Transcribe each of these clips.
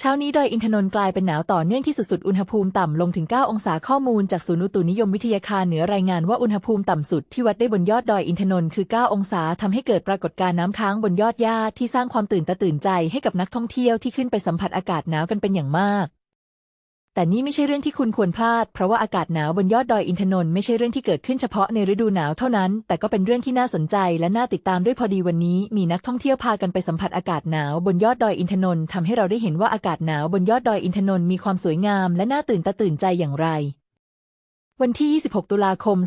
เช้านี้ดอยอินทนนท์กลายเป็นหนาวต่อเนื่องที่สุดๆ อุณหภูมิต่ำลงถึง 9 องศาข้อมูลจากศูนย์อุตุนิยมวิทยาคารเหนือรายงานว่าอุณหภูมิต่ำสุดที่วัดได้บนยอดดอยอินทนนท์คือ 9 องศาทำให้เกิดปรากฏการณ์น้ำค้างบนยอดหญ้าที่สร้างความตื่นตาตื่นใจให้กับนักท่องเที่ยวที่ขึ้นไปสัมผัสอากาศหนาวกันเป็นอย่างมาก แต่นี่ไม่ใช่เรื่องที่คุณควรพลาด เพราะว่าอากาศหนาวบนยอดดอยอินทนนท์ไม่ใช่เรื่องที่เกิดขึ้นเฉพาะในฤดูหนาวเท่านั้น แต่ก็เป็นเรื่องที่น่าสนใจและน่าติดตามด้วยพอดีวันนี้ มีนักท่องเที่ยวพากันไปสัมผัสอากาศหนาวบนยอดดอยอินทนนท์ทำให้เราได้เห็นว่าอากาศหนาวบนยอดดอยอินทนนท์มีความสวยงามและน่าตื่นตาตื่นใจอย่างไร วันที่ 26 ตุลาคม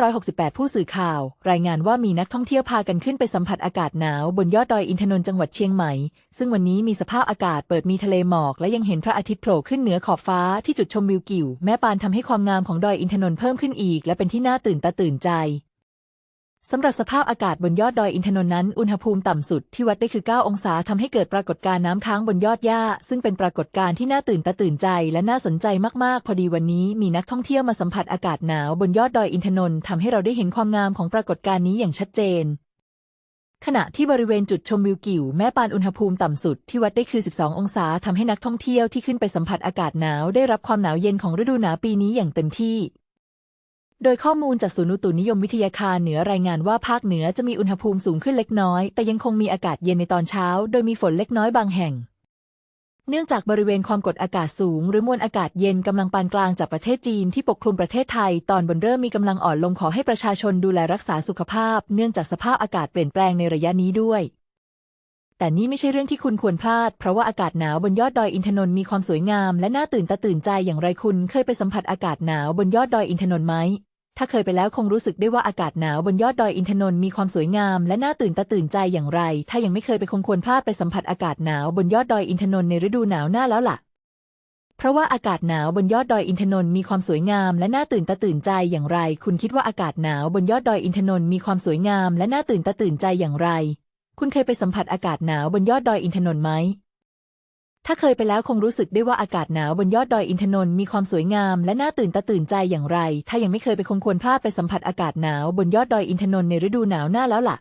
2568 ผู้สื่อข่าว รายงานว่ามีนักท่องเที่ยวพากันขึ้นไปสัมผัสอากาศหนาวบนยอดดอยอินทนนท์จังหวัดเชียงใหม่ ซึ่งวันนี้มีสภาพอากาศเปิดมีทะเลหมอก และยังเห็นพระอาทิตย์โผล่ขึ้นเหนือขอบฟ้าที่จุดชมวิวกิ่ว แม่ปานทำให้ความงามของดอยอินทนนท์เพิ่มขึ้นอีก และเป็นที่น่าตื่นตาตื่นใจ สำหรับสภาพอากาศบนยอดดอยอินทนนท์นั้น อุณหภูมิต่ำสุดที่วัดได้คือ 9 องศาทำให้เกิดปรากฏการณ์น้ำค้างบนยอดหญ้า ซึ่งเป็นปรากฏการณ์ที่น่าตื่นตาตื่นใจและน่าสนใจมาก ๆ พอดีวันนี้มีนักท่องเที่ยวมาสัมผัสอากาศหนาวบนยอดดอยอินทนนท์ทำให้เราได้เห็นความงามของปรากฏการณ์นี้อย่างชัดเจน ขณะที่บริเวณจุดชมวิวกิ่วแม่ปานอุณหภูมิต่ำสุดที่วัดได้คือ 12 องศาทำให้นักท่องเที่ยวที่ขึ้นไปสัมผัสอากาศหนาวได้รับความหนาวเย็นของฤดูหนาวปีนี้อย่างเต็มที่ โดยข้อมูลจากศูนย์อุตุนิยมวิทยาคารเหนือรายงานว่าภาคเหนือจะมีอุณหภูมิสูงขึ้นเล็กน้อย แต่ยังคงมีอากาศเย็นในตอนเช้า โดยมีฝนเล็กน้อยบางแห่ง เนื่องจากบริเวณความกดอากาศสูง หรือมวลอากาศเย็นกำลังปานกลางจากประเทศจีนที่ปกคลุมประเทศไทย ตอนบนเริ่มมีกำลังอ่อนลงขอให้ประชาชนดูแลรักษาสุขภาพ เนื่องจากสภาพอากาศเปลี่ยนแปลงในระยะนี้ด้วยแต่นี่ไม่ใช่เรื่องที่คุณควรพลาด เพราะว่าอากาศหนาวบนยอดดอยอินทนนท์มีความสวยงามและน่าตื่นตาตื่นใจอย่างไรคุณเคยไปสัมผัสอากาศหนาวบนยอดดอยอินทนนท์ไหม ถ้าเคยไปแล้วคงรู้สึกได้ว่าอากาศหนาวบนยอดดอยอินทนนท์มีความสวยงาม และน่าตื่นตาตื่นใจอย่างไร ถ้ายังไม่เคยไปคงควรพลาดไปสัมผัสอากาศหนาวบนยอดดอยอินทนนท์ในฤดูหนาวหน้าแล้วล่ะ เพราะว่าอากาศหนาวบนยอดดอยอินทนนท์มีความสวยงามและน่าตื่นตาตื่นใจอย่างไร คุณคิดว่าอากาศหนาวบนยอดดอยอินทนนท์มีความสวยงามและน่าตื่นตาตื่นใจอย่างไร คุณเคยไปสัมผัสอากาศหนาวบนยอดดอยอินทนนท์ไหม ถ้าเคยไปแล้วคงรู้สึกได้ว่าอากาศหนาวบนยอดดอยอินทนนท์มีความสวยงาม และน่าตื่นตาตื่นใจอย่างไร ถ้ายังไม่เคยไปคงควรพลาดไปสัมผัสอากาศหนาวบนยอดดอยอินทนนท์ในฤดูหนาวหน้าแล้วล่ะ